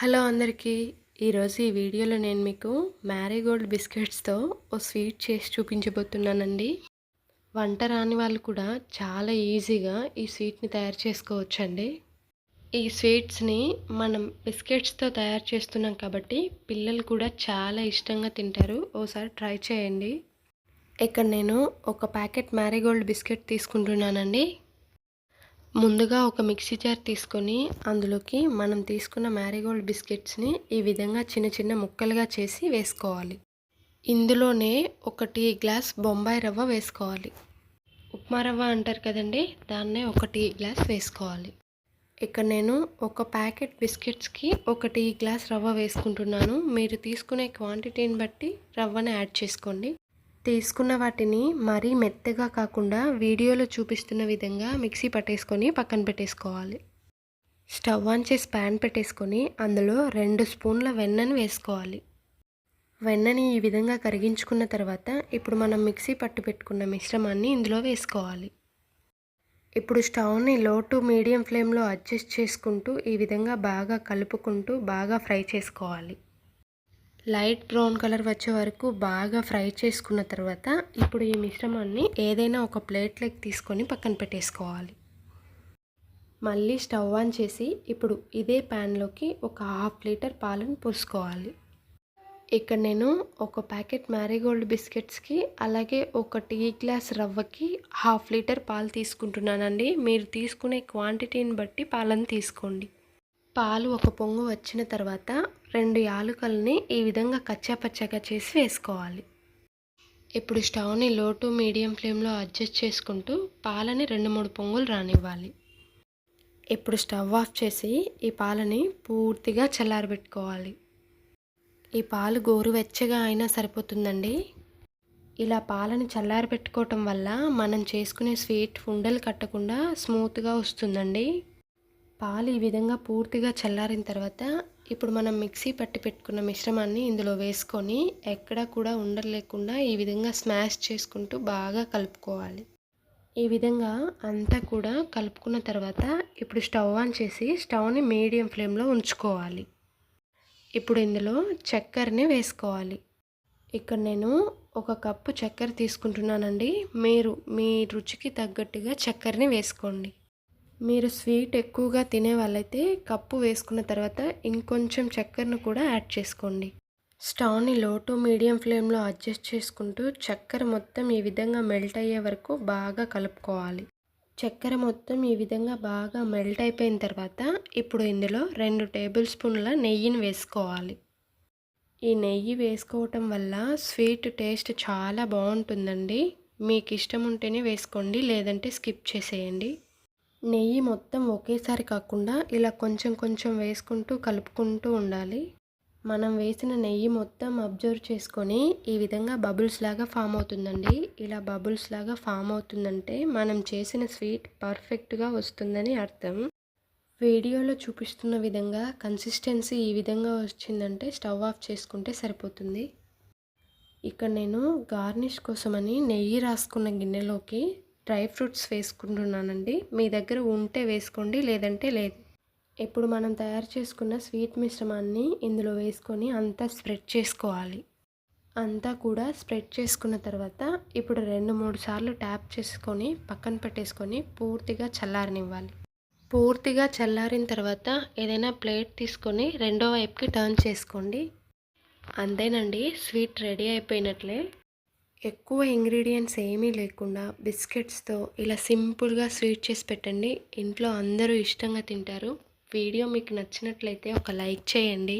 Hello అందరికీ. ఈరోజు ఈ వీడియోలో నేను మీకు మ్యారీగోల్డ్ బిస్కెట్స్తో ఓ స్వీట్ చేసి చూపించబోతున్నానండి. వంట రాని వాళ్ళు కూడా చాలా ఈజీగా ఈ స్వీట్ని తయారు చేసుకోవచ్చండి. ఈ స్వీట్స్ని మనం బిస్కెట్స్తో తయారు చేస్తున్నాం కాబట్టి పిల్లలు కూడా చాలా ఇష్టంగా తింటారు. ఓసారి ట్రై చేయండి. ఇక్కడ నేను ఒక ప్యాకెట్ మ్యారీగోల్డ్ బిస్కెట్ తీసుకుంటున్నానండి. ముందుగా ఒక మిక్సీ జార్ తీసుకొని అందులోకి మనం తీసుకున్న మ్యారీగోల్డ్ బిస్కెట్స్ని ఈ విధంగా చిన్న చిన్న ముక్కలుగా చేసి వేసుకోవాలి. ఇందులోనే ఒక టీ గ్లాస్ బొంబాయి రవ్వ వేసుకోవాలి. ఉప్మా రవ్వ అంటారు కదండి దాన్నే ఒక టీ గ్లాస్ వేసుకోవాలి. ఇక్కడ నేను ఒక ప్యాకెట్ బిస్కెట్స్కి ఒక టీ గ్లాస్ రవ్వ వేసుకుంటున్నాను. మీరు తీసుకునే క్వాంటిటీని బట్టి రవ్వను యాడ్ చేసుకోండి. తీసుకున్న వాటిని మరీ మెత్తగా కాకుండా వీడియోలో చూపిస్తున్న విధంగా మిక్సీ పట్టేసుకొని పక్కన పెట్టేసుకోవాలి. స్టవ్ ఆన్ చేసి ప్యాన్ పెట్టేసుకొని అందులో రెండు స్పూన్ల వెన్నను వేసుకోవాలి. వెన్నని ఈ విధంగా కరిగించుకున్న తర్వాత ఇప్పుడు మనం మిక్సీ పట్టు పెట్టుకున్న మిశ్రమాన్ని ఇందులో వేసుకోవాలి. ఇప్పుడు స్టవ్ని లో టు మీడియం ఫ్లేమ్లో అడ్జస్ట్ చేసుకుంటూ ఈ విధంగా బాగా కలుపుకుంటూ బాగా ఫ్రై చేసుకోవాలి. లైట్ బ్రౌన్ కలర్ వచ్చే వరకు బాగా ఫ్రై చేసుకున్న తర్వాత ఇప్పుడు ఈ మిశ్రమాన్ని ఏదైనా ఒక ప్లేట్లోకి తీసుకొని పక్కన పెట్టేసుకోవాలి. మళ్ళీ స్టవ్ ఆన్ చేసి ఇప్పుడు ఇదే ప్యాన్లోకి ఒక హాఫ్ లీటర్ పాలను పోసుకోవాలి. ఇక్కడ నేను ఒక ప్యాకెట్ మ్యారీగోల్డ్ బిస్కెట్స్కి అలాగే ఒక టీ గ్లాస్ రవ్వకి హాఫ్ లీటర్ పాలు తీసుకుంటున్నానండి. మీరు తీసుకునే క్వాంటిటీని బట్టి పాలను తీసుకోండి. పాలు ఒక పొంగు వచ్చిన తర్వాత రెండు యాలుకల్ని ఈ విధంగా కచ్చాపచ్చగా చేసి వేసుకోవాలి. ఇప్పుడు స్టవ్ని లో టు మీడియం ఫ్లేమ్లో అడ్జస్ట్ చేసుకుంటూ పాలని రెండు మూడు పొంగులు రానివ్వాలి. ఇప్పుడు స్టవ్ ఆఫ్ చేసి ఈ పాలని పూర్తిగా చల్లారబెట్టుకోవాలి. ఈ పాలు గోరువెచ్చగా అయినా సరిపోతుందండి. ఇలా పాలని చల్లారబెట్టుకోవటం వల్ల మనం చేసుకునే స్వీట్ ఉండలు కట్టకుండా స్మూత్గా వస్తుందండి. పాలు ఈ విధంగా పూర్తిగా చల్లారిన తర్వాత ఇప్పుడు మనం మిక్సీ పట్టి పెట్టుకున్న మిశ్రమాన్ని ఇందులో వేసుకొని ఎక్కడా కూడా ఉండలేకుండా ఈ విధంగా స్మాష్ చేసుకుంటూ బాగా కలుపుకోవాలి. ఈ విధంగా అంతా కూడా కలుపుకున్న తర్వాత ఇప్పుడు స్టవ్ ఆన్ చేసి స్టవ్ని మీడియం ఫ్లేమ్లో ఉంచుకోవాలి. ఇప్పుడు ఇందులో చక్కెరని వేసుకోవాలి. ఇక్కడ నేను ఒక కప్పు చక్కెర తీసుకుంటున్నానండి. మీరు మీ రుచికి తగ్గట్టుగా చక్కెరని వేసుకోండి. మీరు స్వీట్ ఎక్కువగా తినే వాళ్ళైతే కప్పు వేసుకున్న తర్వాత ఇంకొంచెం చక్కెరను కూడా యాడ్ చేసుకోండి. స్టవ్ని లో టు మీడియం ఫ్లేమ్లో అడ్జస్ట్ చేసుకుంటూ చక్కెర మొత్తం ఈ విధంగా మెల్ట్ అయ్యే వరకు బాగా కలుపుకోవాలి. చక్కెర మొత్తం ఈ విధంగా బాగా మెల్ట్ అయిపోయిన తర్వాత ఇప్పుడు ఇందులో రెండు టేబుల్ స్పూన్ల నెయ్యిని వేసుకోవాలి. ఈ నెయ్యి వేసుకోవటం వల్ల స్వీట్ టేస్ట్ చాలా బాగుంటుందండి. మీకు ఇష్టం ఉంటేనే వేసుకోండి లేదంటే స్కిప్ చేసేయండి. నెయ్యి మొత్తం ఒకేసారి కాకుండా ఇలా కొంచెం కొంచెం వేసుకుంటూ కలుపుకుంటూ ఉండాలి. మనం వేసిన నెయ్యి మొత్తం అబ్జర్వ్ చేసుకొని ఈ విధంగా బబుల్స్ లాగా ఫామ్ అవుతుందండి. ఇలా బబుల్స్ లాగా ఫామ్ అవుతుందంటే మనం చేసిన స్వీట్ పర్ఫెక్ట్గా వస్తుందని అర్థం. వీడియోలో చూపిస్తున్న విధంగా కన్సిస్టెన్సీ ఈ విధంగా వచ్చిందంటే స్టవ్ ఆఫ్ చేసుకుంటే సరిపోతుంది. ఇక్కడ నేను గార్నిష్ కోసమని నెయ్యి రాసుకున్న గిన్నెలోకి డ్రై ఫ్రూట్స్ వేసుకుంటున్నానండి. మీ దగ్గర ఉంటే వేసుకోండి లేదంటే లేదు. ఇప్పుడు మనం తయారు చేసుకున్న స్వీట్ మిశ్రమాన్ని ఇందులో వేసుకొని అంతా స్ప్రెడ్ చేసుకోవాలి. అంతా కూడా స్ప్రెడ్ చేసుకున్న తర్వాత ఇప్పుడు రెండు మూడు సార్లు ట్యాప్ చేసుకొని పక్కన పెట్టేసుకొని పూర్తిగా చల్లారనివ్వాలి. పూర్తిగా చల్లారిన తర్వాత ఏదైనా ప్లేట్ తీసుకొని రెండో వైపుకి టర్న్ చేసుకోండి. అంతేనండి స్వీట్ రెడీ అయిపోయినట్లే. ఎక్కువ ఇంగ్రీడియంట్స్ ఏమీ లేకుండా బిస్కెట్స్తో ఇలా సింపుల్గా స్వీట్ చేసి పెట్టండి. ఇంట్లో అందరూ ఇష్టంగా తింటారు. వీడియో మీకు నచ్చినట్లయితే ఒక లైక్ చేయండి.